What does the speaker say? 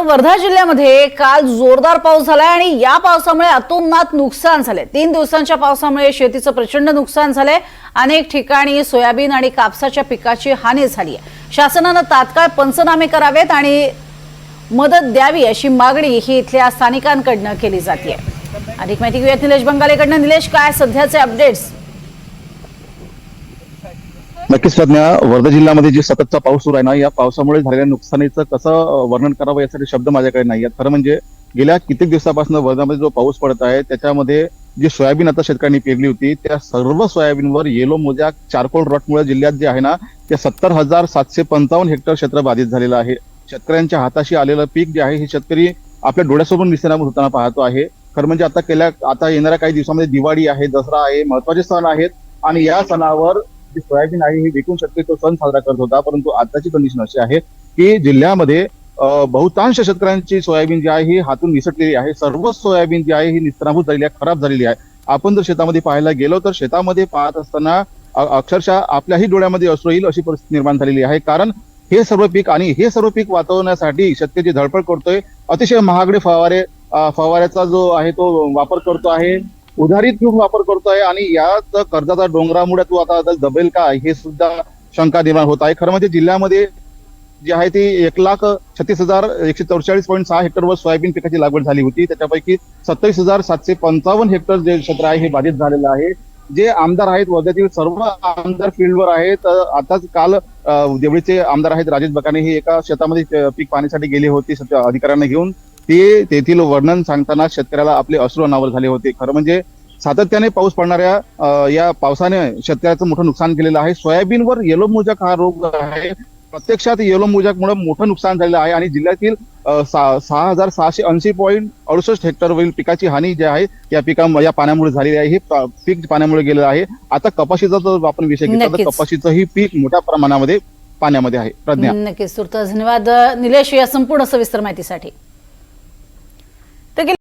तर वर्धा जिल्ह्यामध्ये काल जोरदार पाऊस झालाय आणि या पावसामुळे अतोनात नुकसान झाले तीन दिवसांच्या पावसामुळे शेतीचं प्रचंड नुकसान झालंय. अनेक ठिकाणी सोयाबीन आणि कापसाच्या पिकाची हानी झाली आहे शासनानं तात्काळ पंचनामे करावेत आणि मदत द्यावी अशी मागणी ही इथल्या स्थानिकांकडनं केली जाते अधिक माहिती घेऊयात निलेश बंगालेकडनं. निलेश काय सध्याचे अपडेट्स नक्कीच प्रज्ञा वर्धा जिल्ह्यामध्ये जे सततचा पाऊस सुरू आहे ना या पावसामुळे झालेल्या नुकसानीचं कसं वर्णन करावं यासाठी शब्द माझ्याकडे नाही आहेत. खरं म्हणजे गेल्या कित्येक दिवसापासून वर्धामध्ये जो पाऊस पडत आहे त्याच्यामध्ये जी सोयाबीन आता शेतकऱ्यांनी पेरली होती त्या सर्व सोयाबीनवर येलो मोजा चारकोल रॉटमुळे जिल्ह्यात जे आहे ना ते सत्तर हजार सातशे पंचावन्न हेक्टर क्षेत्र बाधित झालेलं आहे. शेतकऱ्यांच्या हाताशी आलेलं पीक जे आहे हे शेतकरी आपल्या डोळ्यासमोर निसर्गामध्ये होताना पाहतो आहे. खरं म्हणजे आता गेल्या आता येणाऱ्या काही दिवसामध्ये दिवाळी आहे दसरा आहे महत्त्वाचे सण आहेत आणि या सणावर जी सोयाबीन आहे हे विकून शकते तो सण साजरा करत होता परंतु आताची कंडिशन अशी आहे की जिल्ह्यामध्ये बहुतांश शेतकऱ्यांची सोयाबीन जी आहे ही हातून निसटलेली आहे. सर्व सोयाबीन जी आहे ही निस्त्राभूत झालेली आहे खराब झालेली आहे. आपण जर शेतामध्ये पाहायला गेलो तर शेतामध्ये पाहत असताना अक्षरशः आपल्याही डोळ्यामध्ये असू येईल अशी परिस्थिती निर्माण झालेली आहे. कारण हे सर्व पीक आणि हे सर्व पीक वाचवण्यासाठी शेतकरी धडपड करतोय. अतिशय महागडे फवारे फवाऱ्याचा जो आहे तो वापर करतो आहे. उधारीत घेऊन वापर करतोय आणि याच कर्जाचा डोंगरामुळे तो आता जबेल दबेल का हे सुद्धा शंका निर्माण होत आहे. खरं म्हणजे जिल्ह्यामध्ये जी आहे ती एक लाख छत्तीस हजार एकशे चौवेचाळीस पॉईंट सहा हेक्टरवर सोयाबीन पिकाची लागवड झाली होती. त्याच्यापैकी सत्तावीस हजार सातशे पंचावन्न हेक्टर जे क्षेत्र आहे हे बाधित झालेलं आहे. जे आमदार आहेत वर्ध्यातील सर्व आमदार फील्डवर आहेत. आताच काल देवळीचे आमदार आहेत राजेश बकाने. हे एका शेतामध्ये पीक पाहण्यासाठी गेले होते अधिकाऱ्यांना घेऊन. ते तेथील वर्णन सांगताना शेतकऱ्याला आपले अश्रू अनावर झाले होते. खरं म्हणजे सातत्याने पाऊस पडणाऱ्या या पावसाने शेतकऱ्याचं मोठं नुकसान केलेलं आहे. सोयाबीनवर येलो मोजाक हा रोग आहे. प्रत्यक्षात येलो मोजाकमुळे मोठं नुकसान झालेलं आहे आणि जिल्ह्यातील सहा हजार सहाशे ऐंशी पॉईंट अडुसष्ट हेक्टरवरील पिकाची हानी जी आहे या पिका या पाण्यामुळे झालेली आहे. हे पीक पाण्यामुळे गेलेलं आहे. आता कपाशीचा जर आपण विषय घेतला तर. कपाशीचंही पीक मोठ्या प्रमाणामध्ये पाण्यामध्ये आहे. प्रज्ञा. नक्कीच. तुर्त धन्यवाद. निलेश या संपूर्ण सविस्तर माहितीसाठी. तर गेल्या